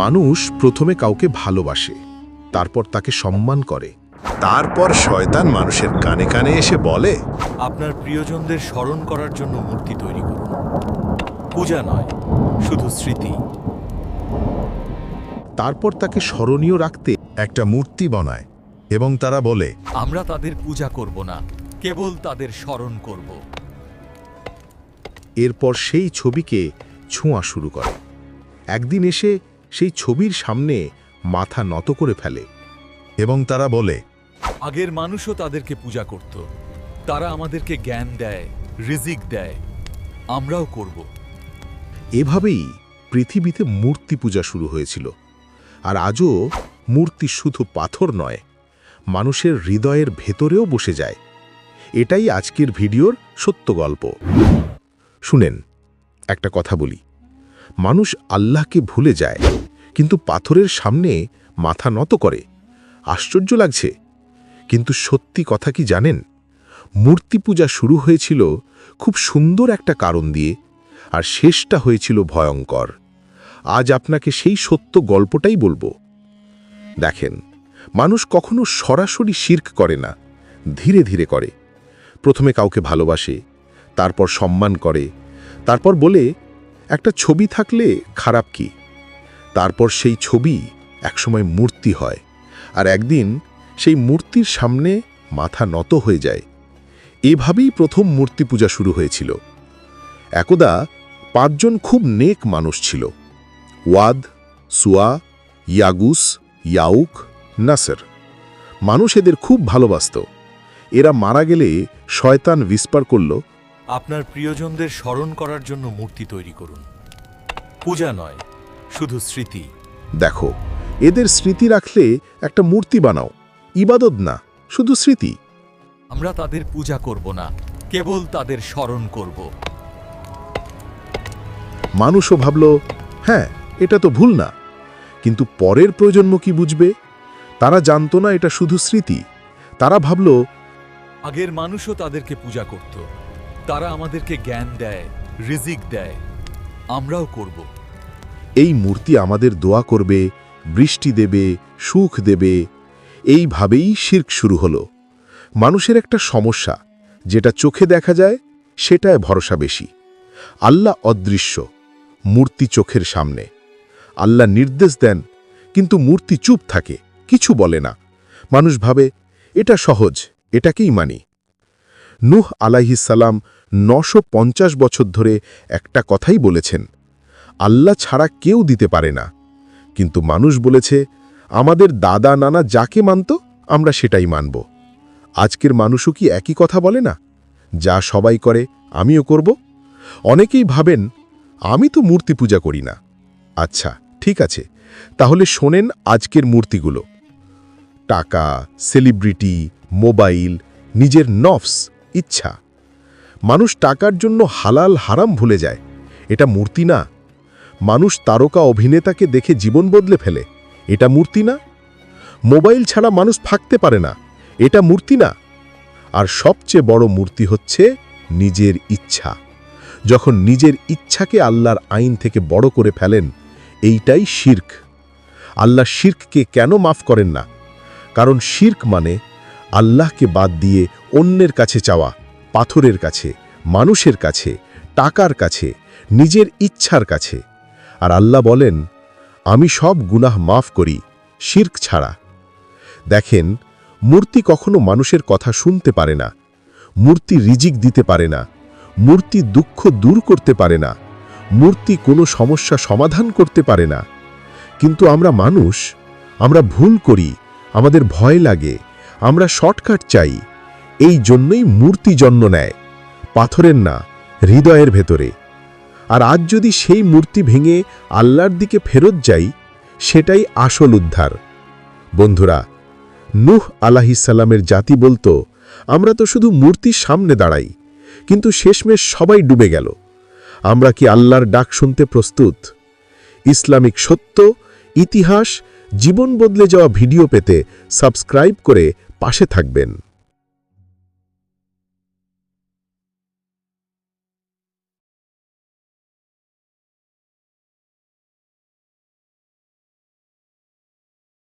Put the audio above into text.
মানুষ প্রথমে কাউকে ভালোবাসে তারপর তাকে সম্মান করে। তারপর শয়তান মানুষের কানে কানে এসে বলে আপনার প্রিয়জনদের স্মরণ করার জন্য মূর্তি তৈরি করুন। পূজা নয় শুধু স্মৃতি। তারপর তাকে স্মরণীয় রাখতে একটা মূর্তি বনায় এবং তারা বলে আমরা তাদের পূজা করব না কেবল তাদের স্মরণ করব। এরপর সেই ছবিকে ছোঁয়া শুরু করে। একদিন এসে সেই ছবির সামনে মাথা নত করে ফেলে এবং তারা বলে আগের মানুষও তাদেরকে পূজা করত। তারা আমাদেরকে জ্ঞান দেয় রিজিক দেয়। আমরাও করব। এভাবেই পৃথিবীতে মূর্তি পূজা শুরু হয়েছিল। আর আজও মূর্তি শুধু পাথর নয় মানুষের হৃদয়ের ভেতরেও বসে যায়। এটাই আজকের ভিডিওর সত্য গল্প। শুনেন একটা কথা বলি। মানুষ আল্লাহকে ভুলে যায়, কিন্তু পাথরের সামনে মাথা নত করে। আশ্চর্য লাগছে। কিন্তু সত্যি কথা কি জানেন? মূর্তি পূজা শুরু হয়েছিল খুব সুন্দর একটা কারণ দিয়ে, আর শেষটা হয়েছিল ভয়ঙ্কর। আজ আপনাকে সেই সত্য গল্পটাই বলব। দেখেন, মানুষ কখনো সরাসরি শির্ক করে না, ধীরে ধীরে করে। প্রথমে কাউকে ভালোবাসে, তারপর সম্মান করে, তারপর বলে একটা ছবি থাকলে খারাপ কি? তারপর সেই ছবি একসময় মূর্তি হয়, আর একদিন সেই মূর্তির সামনে মাথা নত হয়ে যায়। এভাবেই প্রথম মূর্তি পূজা শুরু হয়েছিল। একদা পাঁচজন খুব নেক মানুষ ছিল, ওয়াদ, সুয়া, ইয়াগুস, ইয়াউক, নাসের। মানুষ এদের খুব ভালোবাসত। এরা মারা গেলে শয়তান বিস্পার করল আপনার প্রিয়জনদের স্মরণ করার জন্য মূর্তি তৈরি করুন। পূজা নয় শুধু স্মৃতি। দেখো এদের স্মৃতি রাখলে একটা মূর্তি বানাও। ইবাদত না শুধু স্মৃতি। আমরা তাদের পূজা করব না কেবল তাদের স্মরণ করব। মানুষও ভাবল হ্যাঁ এটা তো ভুল না। কিন্তু পরের প্রজন্ম কি বুঝবে? তারা জানতো না এটা শুধু স্মৃতি। তারা ভাবল আগের মানুষও তাদেরকে পূজা করত। তারা আমাদেরকে জ্ঞান দেয়, রিজিক দেয়। আমরাও করব। এই মূর্তি আমাদের দোয়া করবে, বৃষ্টি দেবে, সুখ দেবে। এইভাবেই শির্ক শুরু হলো। মানুষের একটা সমস্যা, যেটা চোখে দেখা যায়, সেটায় ভরসা বেশি। আল্লাহ অদৃশ্য, মূর্তি চোখের সামনে। আল্লাহ নির্দেশ দেন, কিন্তু মূর্তি চুপ থাকে, কিছু বলে না। মানুষ ভাবে, এটা সহজ, এটাকেই মানি। নূহ আলাইহিসাল্লাম নশো পঞ্চাশ বছর ধরে একটা কথাই বলেছেন, আল্লাহ ছাড়া কেউ দিতে পারে না। কিন্তু মানুষ বলেছে, আমাদের দাদা নানা যাকে মানত, আমরা সেটাই মানব। আজকের মানুষও কি একই কথা বলে না? যা সবাই করে, আমিও করব। অনেকেই ভাবেন, আমি তো মূর্তি পূজা করি না। আচ্ছা ঠিক আছে, তাহলে শোনেন আজকের মূর্তিগুলো। টাকা, সেলিব্রিটি, মোবাইল, নিজের নফস ইচ্ছা। মানুষ টাকার জন্য হালাল হারাম ভুলে যায়। এটা মূর্তি না। মানুষ তারকা অভিনেতাকে দেখে জীবন বদলে ফেলে। এটা মূর্তি না। মোবাইল ছাড়া মানুষ থাকতে পারে না। এটা মূর্তি না। আর সবচেয়ে বড় মূর্তি হচ্ছে নিজের ইচ্ছা। যখন নিজের ইচ্ছাকে আল্লাহর আইন থেকে বড় করে ফেলেন, এইটাই শির্ক। আল্লাহ শির্ককে কেন মাফ করেন না? কারণ শির্ক মানে আল্লাহকে বাদ দিয়ে অন্যের কাছে চাওয়া, পাথরের কাছে, মানুষের কাছে, টাকার কাছে, নিজের ইচ্ছার কাছে। আর আল্লাহ বলেন, আমি সব গুনাহ মাফ করি, শির্ক ছাড়া। দেখেন, মূর্তি কখনো মানুষের কথা শুনতে পারে না, মূর্তি রিজিক দিতে পারে না, মূর্তি দুঃখ দূর করতে পারে না, মূর্তি কোনো সমস্যা সমাধান করতে পারে না। কিন্তু আমরা মানুষ, আমরা ভুল করি, আমাদের ভয় লাগে আমরা শর্টকাট চাই। এই জন্যই মূর্তি জন্ম নেয়, পাথরের না, হৃদয়ের ভেতরে। আর আজ যদি সেই মূর্তি ভেঙে আল্লাহর দিকে ফেরত যাই, সেটাই আসল উদ্ধার। বন্ধুরা, নূহ আলাহিসাল্লামের জাতি বলতো, আমরা তো শুধু মূর্তির সামনে দাঁড়াই, কিন্তু শেষমেশ সবাই ডুবে গেল। আমরা কি আল্লাহর ডাক শুনতে প্রস্তুত? ইসলামিক সত্য, ইতিহাস, জীবন বদলে যাওয়া ভিডিও পেতে সাবস্ক্রাইব করে পাশে থাকবেন।